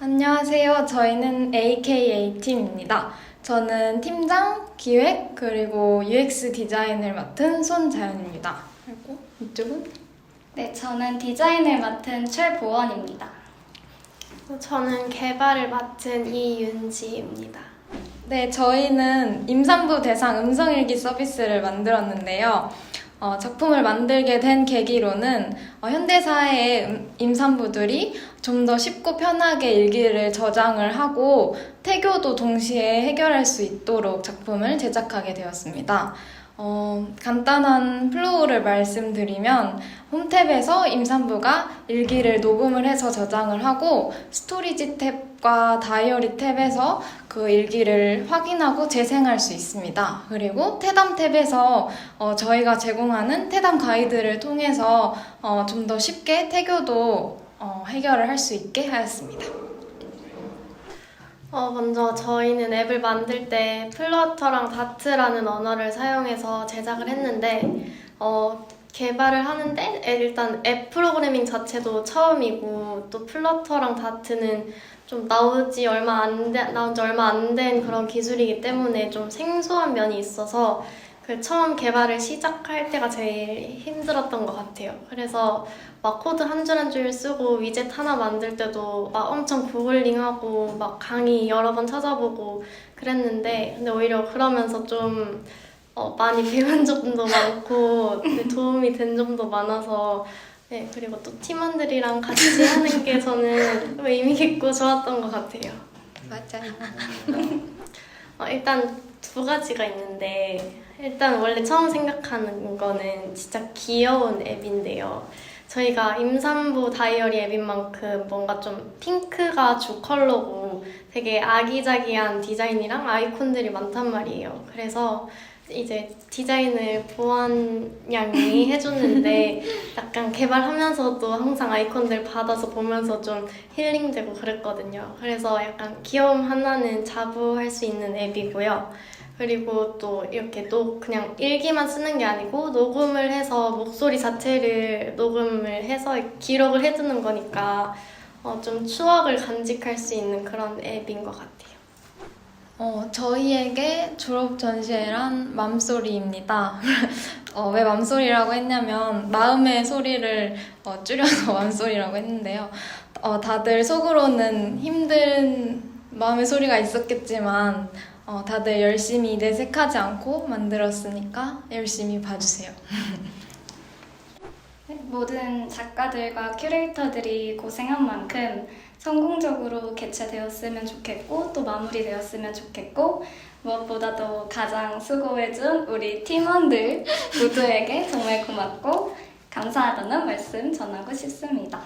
안녕하세요. 저희는 AKA팀입니다. 저는 팀장, 기획, 그리고 UX 디자인을 맡은 손자연입니다. 그리고 이쪽은? 네, 저는 디자인을 맡은 최보원입니다. 저는 개발을 맡은 이윤지입니다. 네, 저희는 임산부 대상 음성일기 서비스를 만들었는데요. 어, 작품을 만들게 된 계기로는 어, 현대사회의 음- 임산부들이 좀 더 쉽고 편하게 일기를 저장을 하고 태교도 동시에 해결할 수 있도록 작품을 제작하게 되었습니다. 어, 간단한 플로우를 말씀드리면 홈탭에서 임산부가 일기를 녹음을 해서 저장을 하고 스토리지 탭과 다이어리 탭에서 그 일기를 확인하고 재생할 수 있습니다. 그리고 태담 탭에서 어, 저희가 제공하는 태담 가이드를 통해서 어, 좀 더 쉽게 태교도 어, 해결을 할 수 있게 하였습니다. 어, 먼저 저희는 앱을 만들 때 플러터랑 다트라는 언어를 사용해서 제작을 했는데 어, 개발을 하는데 애- 일단 앱 프로그래밍 자체도 처음이고 또 플러터랑 다트는 좀 나오지 얼마 안 돼, 나온 지 얼마 안 된 그런 기술이기 때문에 좀 생소한 면이 있어서 그 처음 개발을 시작할 때가 제일 힘들었던 것 같아요. 그래서 막 코드 한 줄 한 줄 쓰고 위젯 하나 만들 때도 막 엄청 구글링하고 막 강의 여러 번 찾아보고 그랬는데 근데 오히려 그러면서 좀 어, 많이 배운 점도 많고 네, 도움이 된 점도 많아서 네 그리고 또 팀원들이랑 같이 하는 게 저는 의미 깊고 좋았던 것 같아요. 맞아요. 어, 일단 두 가지가 있는데 일단 원래 처음 생각하는 거는 진짜 귀여운 앱인데요. 저희가 임산부 다이어리 앱인 만큼 뭔가 좀 핑크가 주 컬러고 되게 아기자기한 디자인이랑 아이콘들이 많단 말이에요. 그래서 이제 디자인을 보안 양이 해줬는데 약간 개발하면서도 항상 아이콘들 받아서 보면서 좀 힐링되고 그랬거든요. 그래서 약간 귀여움 하나는 자부할 수 있는 앱이고요. 그리고 또 이렇게 또 그냥 일기만 쓰는 게 아니고 녹음을 해서 목소리 자체를 녹음을 해서 기록을 해두는 거니까 어, 좀 추억을 간직할 수 있는 그런 앱인 것 같아요. 어, 저희에게 졸업 전시회란 맘소리입니다. 어, 왜 맘소리라고 했냐면 마음의 소리를 어, 줄여서 맘소리라고 했는데요. 어, 다들 속으로는 힘든 마음의 소리가 있었겠지만 어, 다들 열심히 내색하지 않고 만들었으니까 열심히 봐주세요. 네, 모든 작가들과 큐레이터들이 고생한 만큼 성공적으로 개최되었으면 좋겠고 또 마무리되었으면 좋겠고 무엇보다도 가장 수고해준 우리 팀원들 모두에게 정말 고맙고 감사하다는 말씀 전하고 싶습니다.